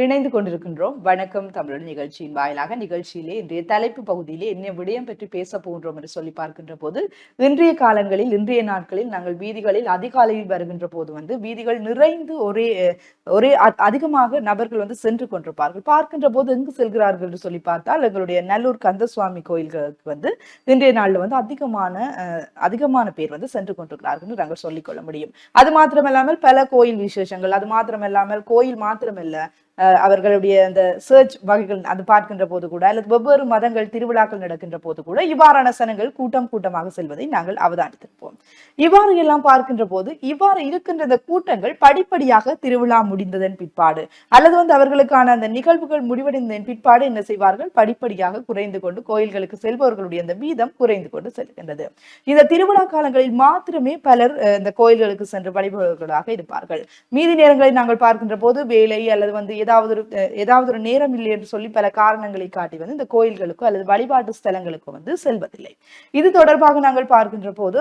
இணைந்து கொண்டிருக்கின்றோம். வணக்கம் தமிழ் நிகழ்ச்சியின் வாயிலாக நிகழ்ச்சியிலே இன்றைய தலைப்பு பகுதியிலே என்ன விடயம் பற்றி பேச போகின்றோம் என்று சொல்லி பார்க்கின்ற போது இன்றைய காலங்களில் இன்றைய நாட்களில் நாங்கள் வீதிகளில் அதிகாலையில் வருகின்ற போது வந்து வீதிகள் நிறைந்து ஒரே ஒரே அதிகமாக நபர்கள் வந்து சென்று கொண்டிருப்பார்கள். பார்க்கின்ற போது எங்கு செல்கிறார்கள் என்று சொல்லி பார்த்தால் எங்களுடைய நல்லூர் கந்தசுவாமி கோயில்களுக்கு வந்து இன்றைய நாள்ல வந்து அதிகமான அஹ், அதிகமான பேர் வந்து சென்று கொண்டிருக்கிறார்கள் என்று நாங்கள் சொல்லிக்கொள்ள முடியும். அது மாத்திரமல்லாமல் பல கோயில் விசேஷங்கள் அது மாத்திரமல்லாமல் கோயில் மாத்திரமல்ல அவர்களுடைய அந்த சர்ச் வகைகள் அது பார்க்கின்ற போது கூட அல்லது வெவ்வேறு மதங்கள் திருவிழாக்கள் நடக்கின்ற போது கூட இவ்வாறான சனங்கள் கூட்டம் கூட்டமாக செல்வதை நாங்கள் அவதானித்திருப்போம். இவ்வாறு எல்லாம் பார்க்கின்ற போது இவ்வாறு இருக்கின்ற இந்த கூட்டங்கள் படிப்படியாக திருவிழா முடிந்ததன் பிற்பாடு அல்லது வந்து அவர்களுக்கான அந்த நிகழ்வுகள் முடிவடைந்ததன் பிற்பாடு என்ன செய்வார்கள்? படிப்படியாக குறைந்து கொண்டு கோயில்களுக்கு செல்பவர்களுடைய அந்த வீதம் குறைந்து கொண்டு செல்கின்றது. இந்த திருவிழா காலங்களில் மாத்திரமே பலர் இந்த கோயில்களுக்கு சென்று வழிபவர்களாக இருப்பார்கள். மீதி நேரங்களில் நாங்கள் பார்க்கின்ற போது வேலை அல்லது வந்து ஏதாவது ஒரு ஏதாவது ஒரு நேரம் இல்லை என்று சொல்லி பல காரணங்களை காட்டி வந்து இந்த கோயில்களுக்கோ அல்லது வழிபாட்டு ஸ்தலங்களுக்கோ வந்து செல்வதில்லை. இது தொடர்பாக நாங்கள் பார்க்கின்ற போது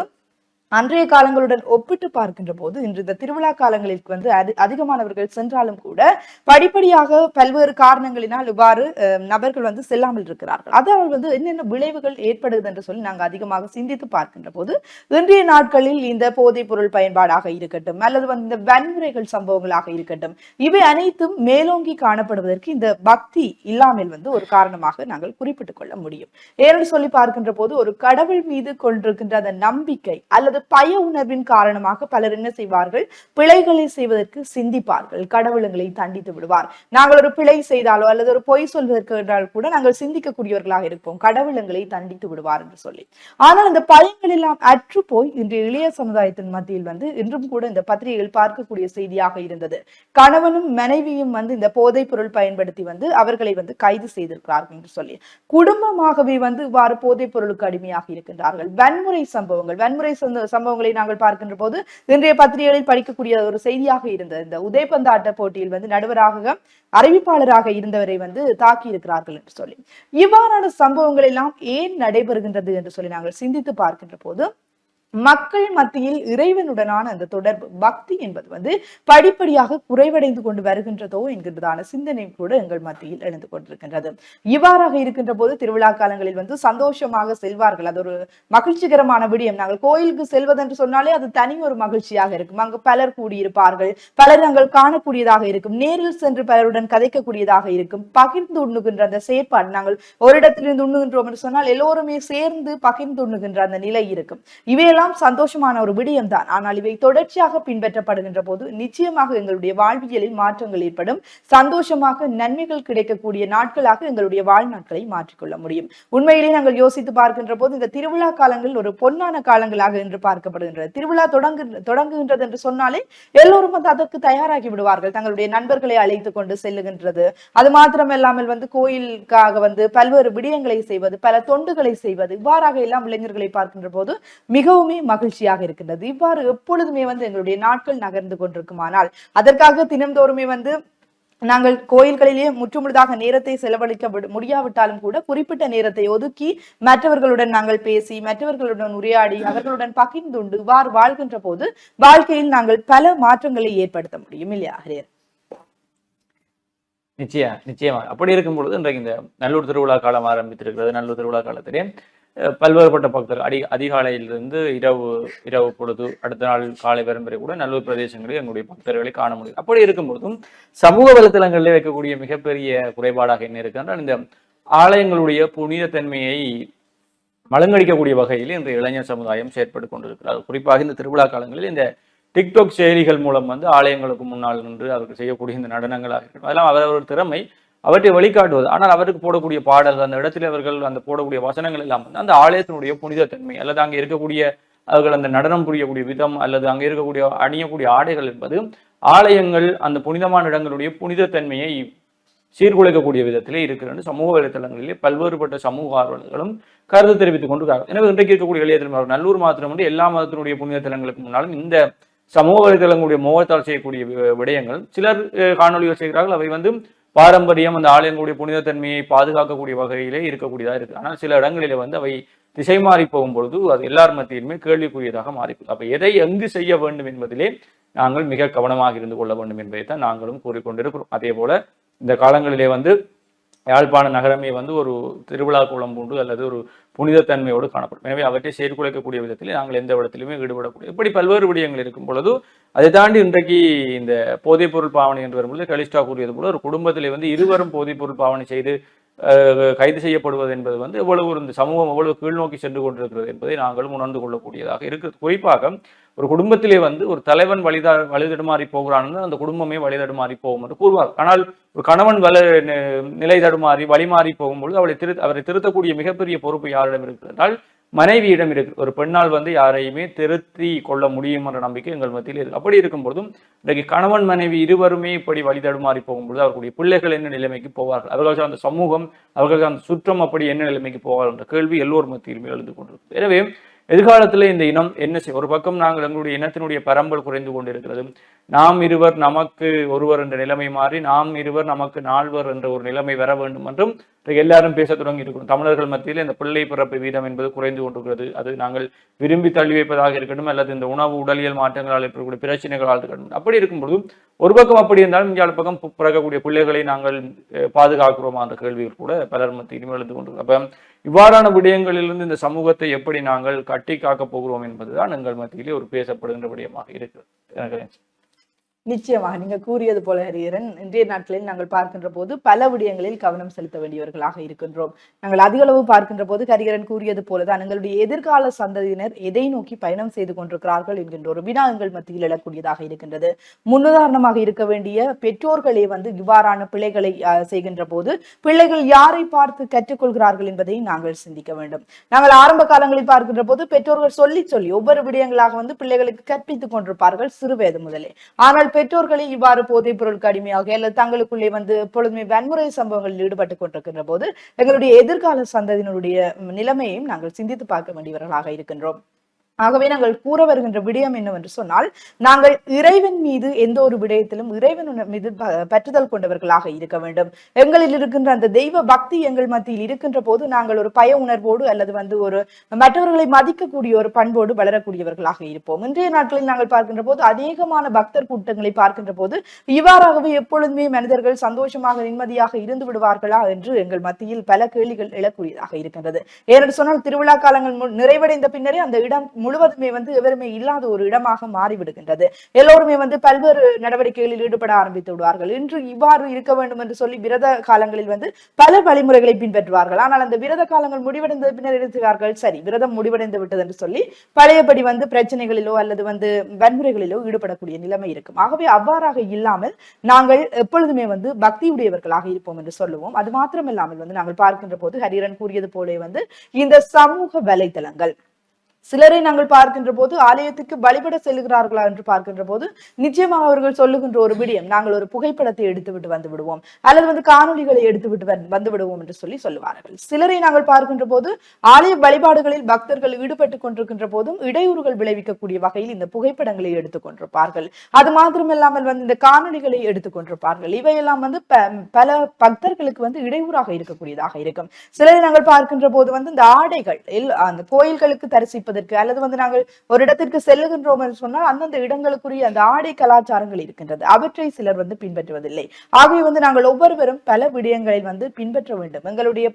அன்றைய காலங்களுடன் ஒப்பிட்டு பார்க்கின்ற போது இன்று இந்த திருவிழா காலங்களில் வந்து அதிகமானவர்கள் சென்றாலும் கூட படிப்படியாக பல்வேறு காரணங்களினால் இவ்வாறு நபர்கள் வந்து செல்லாமல் இருக்கிறார்கள். அதனால் வந்து என்னென்ன விளைவுகள் ஏற்படுது என்று சொல்லி நாங்கள் அதிகமாக சிந்தித்து பார்க்கின்ற போது இன்றைய நாட்களில் இந்த போதைப் பொருள் பயன்பாடாக இருக்கட்டும் அல்லது வந்து இந்த வன்முறைகள் சம்பவங்களாக இருக்கட்டும் இவை அனைத்தும் மேலோங்கி காணப்படுவதற்கு இந்த பக்தி இல்லாமல் வந்து ஒரு காரணமாக நாங்கள் குறிப்பிட்டுக் கொள்ள முடியும். ஏன்னு சொல்லி பார்க்கின்ற போது ஒரு கடவுள் மீது கொண்டிருக்கின்ற அந்த நம்பிக்கை அல்லது பய உணர்வின் காரணமாக பலர் என்ன செய்வார்கள்? பிழைகளை செய்வதற்கு சிந்திப்பார்கள். கடவுளங்களை தண்டித்து விடுவார். நாங்கள் ஒரு பிழை செய்தாலோ அல்லது ஒரு பொய் சொல்வதற்கு என்றால் கூட நாங்கள் சிந்திக்கக்கூடியவர்களாக இருப்போம். கடவுளங்களை தண்டித்து விடுவார் என்று சொல்லி. ஆனால் அந்த பயங்கள் எல்லாம் அற்று போய் இன்று இளைய சமுதாயத்தின் மத்தியில் வந்து இன்றும் கூட இந்த பத்திரிகைகள் பார்க்கக்கூடிய செய்தியாக இருந்தது. கணவனும் மனைவியும் வந்து இந்த போதைப் பொருள் பயன்படுத்தி வந்து அவர்களை வந்து கைது செய்திருக்கிறார்கள் என்று சொல்லி. குடும்பமாகவே வந்து இவ்வாறு போதைப் பொருளுக்கு அடிமையாக இருக்கின்றார்கள். வன்முறை சம்பவங்கள் வன்முறை சம்பவங்களை நாங்கள் பார்க்கின்ற போது இன்றைய பத்திரிகைகளில் படிக்கக்கூடிய ஒரு செய்தியாக இருந்தது இந்த உதயபந்தாட்ட போட்டியில் வந்து நடுவராக அறிவிப்பாளராக இருந்தவரை வந்து தாக்கி இருக்கிறார்கள் என்று சொல்லி. இவ்வாறான சம்பவங்கள் எல்லாம் ஏன் நடைபெறுகின்றது என்று சொல்லி நாங்கள் சிந்தித்து பார்க்கின்ற போது மக்கள் மத்தியில் இறைவனுடனான அந்த தொடர்பு பக்தி என்பது வந்து படிப்படியாக குறைவடைந்து கொண்டு வருகின்றதோ என்கின்றதான சிந்தனை கூட எங்கள் மத்தியில் எழுந்து கொண்டிருக்கின்றது. இவ்வாறாக இருக்கின்ற போது திருவிழா காலங்களில் வந்து சந்தோஷமாக செல்வார்கள். அது ஒரு மகிழ்ச்சிகரமான விடயம். நாங்கள் கோயிலுக்கு செல்வதென்று சொன்னாலே அது தனி ஒரு மகிழ்ச்சியாக இருக்கும். அங்கு பலர் கூடியிருப்பார்கள். பலர் நாங்கள் காணக்கூடியதாக இருக்கும். நேரில் சென்று பலருடன் கதைக்கக்கூடியதாக இருக்கும். பகிர்ந்து உண்ணுகின்ற அந்த செயற்பாடு நாங்கள் ஒரு இடத்திலிருந்து உண்ணுகின்றோம் என்று சொன்னால் எல்லோருமே சேர்ந்து பகிர்ந்து உண்ணுகின்ற அந்த நிலை இருக்கும். இவையெல்லாம் இதெல்லாம் சந்தோஷமான ஒரு விடயம் தான் ஆனால் இவை தொடர்ச்சியாக பின்பற்றப்படுகின்ற போது நிச்சயமாக எங்களுடைய வாழ்வியலில் மாற்றங்கள் ஏற்படும். சந்தோஷமாக நன்மைகள் கிடைக்கக்கூடிய நாட்களாக எங்களுடைய வாழ்நாட்களை மாற்றிக்கொள்ள முடியும். உண்மையிலே நாங்கள் யோசித்து பார்க்கின்ற போது இந்த திருவிழா காலங்கள் ஒரு பொன்னான காலங்களாக என்று பார்க்கப்படுகின்றது திருவிழா தொடங்கு தொடங்குகின்றது என்று சொன்னாலே எல்லோரும் வந்து அதற்கு தயாராகி விடுவார்கள். தங்களுடைய நண்பர்களை அழைத்து கொண்டு செல்லுகின்றது. அது மாத்திரமல்லாமல் வந்து கோயிலுக்காக வந்து பல்வேறு விடயங்களை செய்வது பல தொண்டுகளை செய்வது இவ்வாறாக எல்லாம் இளைஞர்களை பார்க்கின்ற போது மிகவும் மிகவும் மகிழ்ச்சியாக இருக்கின்றது. இவ்வாறு எப்பொழுதுமே வந்து எங்களுடைய நாட்கள் நகர்ந்து கொண்டிருக்குமானால் அதற்காக தினம்தோறுமே வந்து நாங்கள் கோயில்களிலேயே முற்றுமுழுதாக நேரத்தை செலவழிக்க முடியாவிட்டாலும் கூட குறிப்பிட்ட நேரத்தை ஒதுக்கி மற்றவர்களுடன் நாங்கள் பேசி மற்றவர்களுடன் உரையாடி அவர்களுடன் பகிர்ந்துண்டு வார் வாழ்கின்ற போது வாழ்க்கையில் நாங்கள் பல மாற்றங்களை ஏற்படுத்த முடியும் இல்லையா ஹரியர் நிச்சயம் நிச்சயமா. அப்படி இருக்கும் பொழுது இன்றைக்கு இந்த நல்லூர் திருவிழா காலம் ஆரம்பித்திருக்கிறது. நல்லூர் திருவிழா காலத்திலே பல்வேறுபட்ட பக்தர்கள் அடி அதிகாலையிலிருந்து இரவு இரவு பொழுது அடுத்த நாள் காலை வரும் வரை கூட நல்லூர் பிரதேசங்களில் எங்களுடைய பக்தர்களை காண முடியும். அப்படி இருக்கும்பொழுதும் சமூக வலைத்தளங்களில் வைக்கக்கூடிய மிகப்பெரிய குறைபாடாக என்ன இருக்குன்றால் இந்த ஆலயங்களுடைய புனிதத்தன்மையை மலங்கடிக்கக்கூடிய வகையில் இந்த இளைஞர் சமுதாயம் செயற்பட்டு கொண்டிருக்கிறார் குறிப்பாக இந்த திருவிழா காலங்களில் இந்த டிக்டாக் செயலிகள் மூலம் வந்து ஆலயங்களுக்கு முன்னால் நின்று அவர்கள் செய்யக்கூடிய இந்த நடனங்களாக இருக்கட்டும் அதெல்லாம் அவரவர் திறமை அவற்றை வழிகாட்டுவது. ஆனால் அவருக்கு போடக்கூடிய பாடல்கள் அந்த இடத்தில் அவர்கள் அந்த போடக்கூடிய வசனங்கள் எல்லாம் அந்த ஆலயத்தினுடைய புனிதத்தன்மை அல்லது அங்கே இருக்கக்கூடிய அவர்கள் அந்த நடனம் புரியக்கூடிய விதம் அல்லது அங்கே இருக்கக்கூடிய அணியக்கூடிய ஆடைகள் என்பது ஆலயங்கள் அந்த புனிதமான இடங்களுடைய புனிதத்தன்மையை சீர்குலைக்கக்கூடிய விதத்திலே இருக்கிறது சமூக வலைத்தளங்களிலே பல்வேறுபட்ட சமூக ஆர்வலர்களும் கருத்து தெரிவித்துக் கொண்டிருக்காங்க எனவே இன்றைக்கு இருக்கக்கூடிய இளைய நல்லூர் மாத்திரம் வந்து எல்லா மதத்தினுடைய புனித தலங்களுக்கு முன்னாலும் இந்த சமூக வலைத்தளங்களுடைய மோகத்தால் செய்யக்கூடிய விடயங்கள் சிலர் காணொலிகள் காணொளிகள் செய்கிறார்கள் அவை வந்து பாரம்பரியம் அந்த ஆலயங்களுடைய புனிதத்தன்மையை பாதுகாக்கக்கூடிய வகையிலே இருக்கக்கூடியதாக இருக்கு. ஆனால் சில இடங்களிலே வந்து அவை திசை மாறி போகும் பொழுது அது எல்லார் மத்தியிலுமே கேள்விக்குரியதாக மாறி அப்ப எதை எங்கு செய்ய வேண்டும் என்பதிலே நாங்கள் மிக கவனமாக இருந்து கொள்ள வேண்டும் என்பதை தான் நாங்களும் கூறிக்கொண்டிருக்கிறோம். அதே போல இந்த காலங்களிலே வந்து யாழ்ப்பாண நகரமே வந்து ஒரு திருவிழா கோலம் பூண்டு அல்லது ஒரு புனிதத்தன்மையோடு காணப்படும். எனவே அவற்றை சீர்குலைக்கக்கூடிய விதத்தில் நாங்கள் எந்த இடத்திலுமே ஈடுபடக்கூடிய இப்படி பல்வேறு விடயங்கள் இருக்கும் பொழுது அதை தாண்டி இன்றைக்கு இந்த போதைப்பொருள் பாவனை என்று வரும்பொழுது கலிஸ்டா கூறியது போல ஒரு குடும்பத்திலே வந்து இருவரும் போதைப்பொருள் பாவனை செய்து கைது செய்யப்படுவது என்பது வந்து எவ்வளவு ஒரு இந்த சமூகம் எவ்வளவு கீழ்நோக்கி சென்று கொண்டிருக்கிறது என்பதை நாங்களும் உணர்ந்து கொள்ளக்கூடியதாக இருக்கிறது குறிப்பாக ஒரு குடும்பத்திலே வந்து ஒரு தலைவன் வழிதா வழிதடுமாறி போகிறான்னு அந்த குடும்பமே வழிதடுமாறி போகும் என்று கூறுவார் ஆனால் ஒரு கணவன் வல நி- நிலை தடுமாறி வழிமாறி போகும்பொழுது அவளை திரு அவரை திருத்தக்கூடிய மிகப்பெரிய பொறுப்பு யார் யாரிடம் இருக்கிறதால் மனைவியிடம் இருக்கு. ஒரு பெண்ணால் வந்து யாரையுமே திருத்தி கொள்ள முடியும் என்ற நம்பிக்கை எங்கள் மத்தியில் இருக்கு. அப்படி இருக்கும் பொழுதும் இன்றைக்கு கணவன் மனைவி இருவருமே இப்படி வழி தடுமாறி போகும்பொழுது அவர்களுடைய பிள்ளைகள் என்ன நிலைமைக்கு போவார்கள்? அவர்கள் அந்த சமூகம் அவர்கள் அந்த சுற்றம் அப்படி என்ன நிலைமைக்கு போவார்கள் என்ற கேள்வி எல்லோர் மத்தியிலுமே எழுந்து கொண்டிருக்கு எனவே எதிர்காலத்தில் இந்த இனம் என்ன செய்யும் ஒரு பக்கம் நாங்கள் எங்களுடைய இனத்தினுடைய பரம்பல் குறைந்து கொண்டிருக்கிறது. நாம் இருவர் நமக்கு ஒருவர் என்ற நிலைமை மாறி நாம் இருவர் நமக்கு நால்வர் என்ற ஒரு நிலைமை வர வேண்டும் என்றும் எல்லாரும் பேச தொடங்கி இருக்கிறோம். தமிழர்கள் மத்தியில் இந்த பிள்ளை பிறப்பு வீதம் என்பது குறைந்து கொண்டிருக்கிறது. அது நாங்கள் விரும்பி தள்ளி வைப்பதாக இருக்கட்டும் அல்லது இந்த உணவு உடலியல் மாற்றங்களால் ஏற்படக்கூடிய பிரச்சனைகளால் இருக்கட்டும். அப்படி இருக்கும்பொழுதும் ஒரு பக்கம் அப்படி இருந்தாலும் இங்கே பக்கம் பிறக்கக்கூடிய பிள்ளைகளை நாங்கள் பாதுகாக்கிறோமா என்ற கேள்விகள் கூட பலர் மத்தியிலும் எழுந்து கொண்டு அப்போ இவ்வாறான விடயங்களிலிருந்து இந்த சமூகத்தை எப்படி நாங்கள் கட்டி காக்கப் போகிறோம் என்பதுதான் எங்கள் மத்தியிலே ஒரு பேசப்படுகின்ற விடயமாக இருக்கிறது. எனக்கு நிச்சயமாக நீங்க கூறியது போல ஹரியரன் இன்றைய நாட்களில் நாங்கள் பார்க்கின்ற போது பல விடயங்களில் கவனம் செலுத்த வேண்டியவர்களாக இருக்கின்றோம். நாங்கள் அதிக அளவு பார்க்கின்ற போது ஹரிகரன் கூறியது போலதான் எங்களுடைய எதிர்கால சந்ததியினர் எதை நோக்கி பயணம் செய்து கொண்டிருக்கிறார்கள் என்கின்ற ஒரு வினா எங்கள் மத்தியில் எழக்கூடியதாக இருக்கின்றது. முன்னுதாரணமாக இருக்க வேண்டிய பெற்றோர்களே வந்து இவ்வாறான பிள்ளைகளை அஹ், செய்கின்ற போது பிள்ளைகள் யாரை பார்த்து கற்றுக்கொள்கிறார்கள் என்பதை நாங்கள் சிந்திக்க வேண்டும். நாங்கள் ஆரம்ப காலங்களில் பார்க்கின்ற போது பெற்றோர்கள் சொல்லி சொல்லி ஒவ்வொரு விடயங்களாக வந்து பிள்ளைகளுக்கு கற்பித்துக் கொண்டிருப்பார்கள் சிறுவயது முதலே. ஆனால் பெற்றோர்களே இவ்வாறு போதைப் பொருளுக்கு அடிமையாக அல்லது தங்களுக்குள்ளே வந்து எப்பொழுதுமே வன்முறை சம்பவங்களில் ஈடுபட்டு கொண்டிருக்கின்ற போது எங்களுடைய எதிர்கால சந்ததியினருடைய நிலைமையையும் நாங்கள் சிந்தித்து பார்க்க வேண்டியவர்களாக இருக்கின்றோம். ஆகவே நாங்கள் கூற வருகின்ற விடயம் என்னவென்று சொன்னால் நாங்கள் இறைவன் மீது எந்த ஒரு விடயத்திலும் இறைவன் மீது பற்றுதல் கொண்டவர்களாக இருக்க வேண்டும். எங்களில் இருக்கின்ற அந்த தெய்வ பக்தி எங்கள் மத்தியில் இருக்கின்ற போது நாங்கள் ஒரு பய உணர்வோடு அல்லது வந்து ஒரு மற்றவர்களை மதிக்கக்கூடிய ஒரு பண்போடு வளரக்கூடியவர்களாக இருப்போம். இன்றைய நாட்களில் நாங்கள் பார்க்கின்ற போது அநேகமான பக்தர் கூட்டங்களை பார்க்கின்ற போது இவ்வாறாகவே எப்பொழுதுமே மனிதர்கள் சந்தோஷமாக நிம்மதியாக இருந்து விடுவார்களா என்று எங்கள் மத்தியில் பல கேள்விகள் எழக்கூடியதாக இருக்கின்றது. ஏனென்று சொன்னால் திருவிழா காலங்கள் நிறைவடைந்த பின்னரே அந்த இடம் முழுவதுமே வந்து எவருமே இல்லாத ஒரு இடமாக மாறிவிடுகின்றது. எல்லோருமே வந்து பல்வேறு நடவடிக்கைகளில் ஈடுபட ஆரம்பித்து விடுவார்கள். இன்று இவ்வாறு இருக்க வேண்டும் என்று சொல்லி விரத காலங்களில் வந்து பல வழிமுறைகளை பின்பற்றுவார்கள். ஆனால் அந்த விரத காலங்கள் முடிவடைந்த பின்னர் இருக்கிறார்கள் சரி விரதம் முடிவடைந்து விட்டது என்று சொல்லி பழையபடி வந்து பிரச்சனைகளிலோ அல்லது வந்து வன்முறைகளிலோ ஈடுபடக்கூடிய நிலைமை இருக்கும். ஆகவே அவ்வாறாக இல்லாமல் நாங்கள் எப்பொழுதுமே வந்து பக்தியுடையவர்களாக இருப்போம் என்று சொல்லுவோம். அது மாத்திரமில்லாமல் வந்து நாங்கள் பார்க்கின்ற போது ஹரிரன் கூறியது போலே வந்து இந்த சமூக வலைத்தளங்கள் சிலரை நாங்கள் பார்க்கின்ற போது ஆலயத்துக்கு வழிபட செல்கிறார்களா என்று பார்க்கின்ற போது நிச்சயமாக அவர்கள் சொல்லுகின்ற ஒரு விடயம் நாங்கள் ஒரு புகைப்படத்தை எடுத்துவிட்டு வந்து விடுவோம் அல்லது வந்து காணொலிகளை எடுத்துவிட்டு வந்து- விடுவோம் என்று சொல்லி சொல்லுவார்கள். சிலரை நாங்கள் பார்க்கின்ற போது ஆலய வழிபாடுகளில் பக்தர்கள் ஈடுபட்டு கொண்டிருக்கின்ற போதும் இடையூறுகள் விளைவிக்கக்கூடிய வகையில் இந்த புகைப்படங்களை எடுத்துக் கொண்டிருப்பார்கள். அது மாத்திரமில்லாமல் வந்து இந்த காணொலிகளை எடுத்துக் கொண்டிருப்பார்கள். இவையெல்லாம் வந்து பல பக்தர்களுக்கு வந்து இடையூறாக இருக்கக்கூடியதாக இருக்கும். சிலரை நாங்கள் பார்க்கின்ற போது வந்து இந்த ஆடைகள் அந்த கோயில்களுக்கு தரிசிப்பதற்கு அல்லது வந்து நாங்கள் ஒரு இடத்திற்கு செல்லுகின்றோம் என்று சொன்னால் அந்தந்த இடங்களுக்குரிய அந்த ஆடை கலாச்சாரங்கள் இருக்கின்றது. அவற்றை சிலர் வந்து பின்பற்றுவதில்லை. ஆகவே வந்து நாங்கள் ஒவ்வொருவரும் பல விடயங்களில் வந்து பின்பற்ற வேண்டும். எங்களுடைய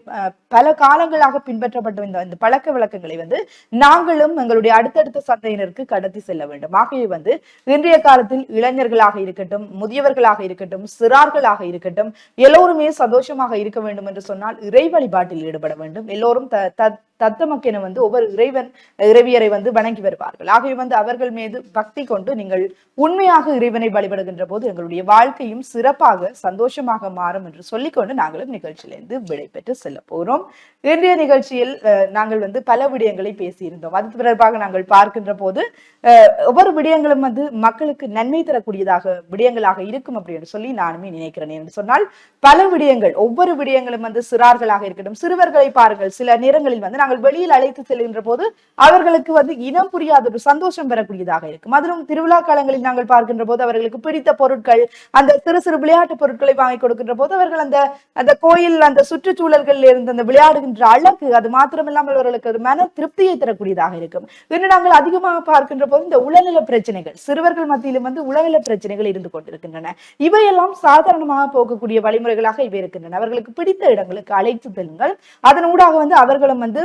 பல காலங்களாக பின்பற்றப்பட்ட இந்த இந்த பழக்க வழக்கங்களை வந்து நாங்களும் எங்களுடைய அடுத்தடுத்த சந்தையினருக்கு கடத்தி செல்ல வேண்டும். ஆகவே வந்து இன்றைய காலத்தில் இளைஞர்களாக இருக்கட்டும் முதியவர்களாக இருக்கட்டும் சிறார்களாக இருக்கட்டும் எல்லோருமே சந்தோஷமாக இருக்க வேண்டும் என்று சொன்னால் இறை வழிபாட்டில் ஈடுபட வேண்டும். எல்லோரும் த- த- தத்தமக்கென வந்து ஒவ்வொரு இறைவன் இறைவியரை வந்து வணங்கி வருவார்கள். ஆகவே வந்து அவர்கள் மீது பக்தி கொண்டு நீங்கள் உண்மையாக இறைவனை வழிபடுகின்ற போது எங்களுடைய வாழ்க்கையும் சிறப்பாக சந்தோஷமாக மாறும் என்று சொல்லிக்கொண்டு நாங்களும் நிகழ்ச்சியிலிருந்து விடைபெற்று செல்ல போகிறோம். இன்றைய நிகழ்ச்சியில் நாங்கள் வந்து பல விடயங்களை பேசியிருந்தோம். அது தொடர்பாக நாங்கள் பார்க்கின்ற போது அஹ், ஒவ்வொரு விடயங்களும் வந்து மக்களுக்கு நன்மை தரக்கூடியதாக விடயங்களாக இருக்கும் அப்படின்னு சொல்லி நானுமே நினைக்கிறேன் என்று சொன்னால் பல விடயங்கள் ஒவ்வொரு விடயங்களும் வந்து சிறார்களாக இருக்கட்டும் சிறுவர்களை பாருங்கள். சில நேரங்களில் வந்து நாங்கள் நாங்கள் வெளியில் அழைத்து செல்கின்ற போது அவர்களுக்கு வந்து இனம் புரியாத ஒரு சந்தோஷம் பெறக்கூடியதாக இருக்கும். அதிலும் திருவிழா காலங்களில் நாங்கள் பார்க்கின்ற போது அவர்களுக்கு பிடித்த பொருட்கள் அந்த சிறு சிறு விளையாட்டு பொருட்களை வாங்கி கொடுக்கின்ற போது அவர்கள் அந்த அந்த கோயில் அந்த சுற்றுச்சூழல்களில் இருந்து அந்த விளையாடுகின்ற அழகு அது மாத்திரமில்லாமல் அவர்களுக்கு ஒரு மன திருப்தியை தரக்கூடியதாக இருக்கும். இன்னும் நாங்கள் அதிகமாக பார்க்கின்ற போது இந்த உளநல பிரச்சனைகள் சிறுவர்கள் மத்தியிலும் வந்து உளநல பிரச்சனைகள் இருந்து கொண்டிருக்கின்றன. இவையெல்லாம் சாதாரணமாக போகக்கூடிய வழிமுறைகளாக இவை இருக்கின்றன. அவர்களுக்கு பிடித்த இடங்களுக்கு அழைத்து செல்லுங்கள். அதன் ஊடாக வந்து அவர்களும் வந்து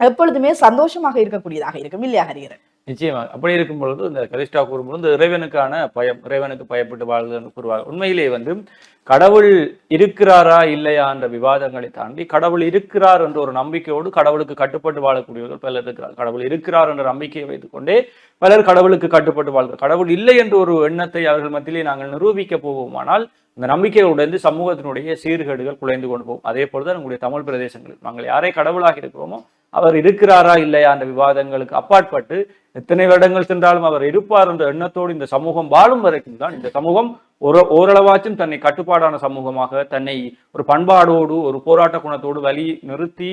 எப்பொழுதுமே சந்தோஷமாக இருக்கக்கூடியதாக இருக்கும். இல்லையா ஹரிகரன் நிச்சயமாக அப்படி இருக்கும் பொழுது இந்த கலிஸ்டா கூறும்பொழுது இந்த இறைவனுக்கான பயம் இறைவனுக்கு பயப்பட்டு வாழ்தல் கூறுவார் உண்மையிலே வந்து கடவுள் இருக்கிறாரா இல்லையா என்ற விவாதங்களை தாண்டி கடவுள் இருக்கிறார் என்ற ஒரு நம்பிக்கையோடு கடவுளுக்கு கட்டுப்பட்டு வாழக்கூடியவர்கள் பலர் இருக்கிறார் கடவுள் இருக்கிறார் என்ற நம்பிக்கையை வைத்துக்கொண்டே பலர் கடவுளுக்கு கட்டுப்பட்டு வாழ்கிறார் கடவுள் இல்லை என்ற ஒரு எண்ணத்தை அவர்கள் மத்தியிலே நாங்கள் நிரூபிக்க போவோமானால் இந்த நம்பிக்கையுடன் சமூகத்தினுடைய சீர்கேடுகள் குலைந்து கொண்டு போகும். அதே போலதான் நம்முடைய தமிழ் பிரதேசங்களில். நாங்கள் யாரை கடவுளாக இருக்கிறோமோ அவர் இருக்கிறாரா இல்லையா அந்த விவாதங்களுக்கு அப்பாற்பட்டு எத்தனை வருடங்கள் சென்றாலும் அவர் இருப்பார் என்ற எண்ணத்தோடு இந்த சமூகம் வாழும் வரைக்கும் தான் இந்த சமூகம் ஒரு ஓரளவாச்சும் தன்னை கட்டுப்பாடான சமூகமாக தன்னை ஒரு பண்பாடோடு ஒரு போராட்ட குணத்தோடு வழி நிறுத்தி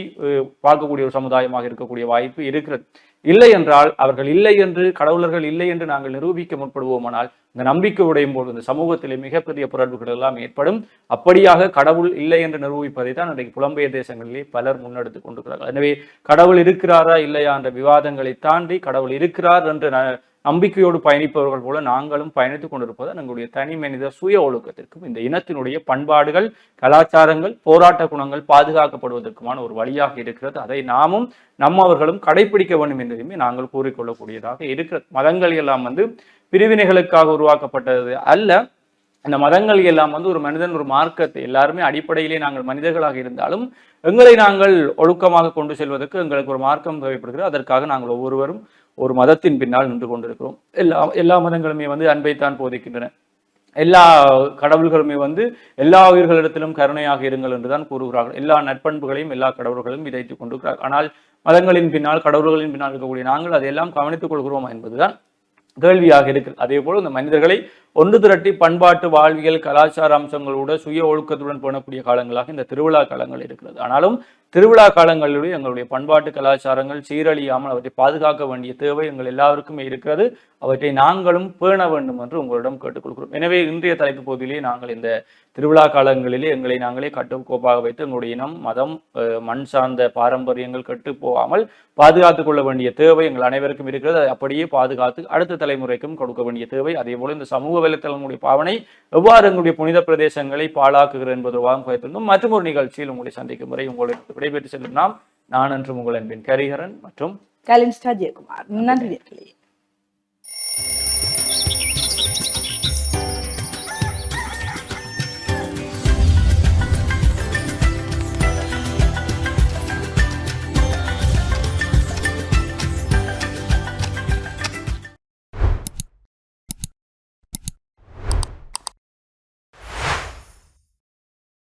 பார்க்கக்கூடிய ஒரு சமுதாயமாக இருக்கக்கூடிய வாய்ப்பு இருக்கிறது. இல்லை என்றால் அவர்கள் இல்லை என்று கடவுளர்கள் இல்லை என்று நாங்கள் நிரூபிக்க முற்படுவோமானால் இந்த நம்பிக்கை உடையும் போது இந்த சமூகத்திலே மிகப்பெரிய புரட்புகள் எல்லாம் ஏற்படும். அப்படியாக கடவுள் இல்லை என்று நிரூபிப்பதை தான் இன்றைக்கு புலம்பெயர் தேசங்களிலே பலர் முன்னெடுத்து கொண்டிருக்கிறார்கள். எனவே கடவுள் இருக்கிறாரா இல்லையா என்ற விவாதங்களை தாண்டி கடவுள் இருக்கிறார் என்ற ந- நம்பிக்கையோடு பயணிப்பவர்கள் போல நாங்களும் பயணித்துக் கொண்டிருப்பது எங்களுடைய தனி மனித சுய ஒழுக்கத்திற்கும் இந்த இனத்தினுடைய பண்பாடுகள் கலாச்சாரங்கள் போராட்ட குணங்கள் பாதுகாக்கப்படுவதற்குமான ஒரு வழியாக இருக்கிறது. அதை நாமும் நம்மவர்களும் கடைபிடிக்க வேண்டும் என்பதையுமே நாங்கள் கூறிக்கொள்ளக்கூடியதாக இருக்கிறது. மதங்கள் எல்லாம் வந்து பிரிவினைகளுக்காக உருவாக்கப்பட்டது அல்ல. அந்த மதங்கள் எல்லாம் வந்து ஒரு மனிதன் ஒரு மார்க்கத்தை எல்லாருமே அடிப்படையிலே நாங்கள் மனிதர்களாக இருந்தாலும் எங்களை நாங்கள் ஒழுக்கமாக கொண்டு செல்வதற்கு எங்களுக்கு ஒரு மார்க்கம் தேவைப்படுகிறது. அதற்காக நாங்கள் ஒவ்வொருவரும் ஒரு மதத்தின் பின்னால் நின்று கொண்டிருக்கிறோம். எல்லா எல்லா மதங்களுமே வந்து அன்பைத்தான் போதிக்கின்றன. எல்லா கடவுள்களுமே வந்து எல்லா உயிர்களிடத்திலும் கருணையாக இருங்கள் என்றுதான் கூறுகிறார்கள். எல்லா நட்பண்புகளையும் எல்லா கடவுள்களும் விதைத்துக் கொண்டிருக்கிறார். ஆனால் மதங்களின் பின்னால் கடவுள்களின் பின்னால் இருக்கக்கூடிய நாங்கள் அதையெல்லாம் கவனித்துக் கொள்கிறோமா என்பதுதான் கேள்வியாக இருக்கு அதே போல இந்த மனிதர்களை ஒன்று திரட்டி பண்பாட்டு வாழ்வியல் கலாச்சார அம்சங்களோட சுய ஒழுக்கத்துடன் போனக்கூடிய காலங்களாக இந்த திருவிழா காலங்கள் இருக்கிறது. ஆனாலும் திருவிழா காலங்களிலேயே எங்களுடைய பண்பாட்டு கலாச்சாரங்கள் சீரழியாமல் அவற்றை பாதுகாக்க வேண்டிய தேவை எங்கள் எல்லாருக்குமே இருக்கிறது. அவற்றை நாங்களும் பேண வேண்டும் என்று உங்களிடம் கேட்டுக்கொள்கிறோம் எனவே இன்றைய தலைப்பு பகுதியிலே நாங்கள் இந்த திருவிழா காலங்களிலே எங்களை நாங்களே கட்டுக்கோப்பாக வைத்து எங்களுடைய இனம் மதம் மண் சார்ந்த பாரம்பரியங்கள் கெட்டு போகாமல் பாதுகாத்துக் கொள்ள வேண்டிய தேவை எங்கள் அனைவருக்கும் இருக்கிறது. அதை அப்படியே பாதுகாத்து அடுத்த தலைமுறைக்கும் கொடுக்க வேண்டிய தேவை. அதே போல இந்த சமூக வலைத்தளங்களுடைய பாவனை எவ்வாறு எங்களுடைய புனித பிரதேசங்களை பாழாக்குகிறது என்பதுவாக குறைத்திருந்தோம். மற்றும் ஒரு நிகழ்ச்சியில் உங்களை சந்திக்கும் வரை உங்களுக்கு விடைபெற்று செல்லும் நாம் நான் என்று உங்கள் அன்பின் கரிகரன் மற்றும் கலின்ஸ்டா ஜெயக்குமார். நன்றி.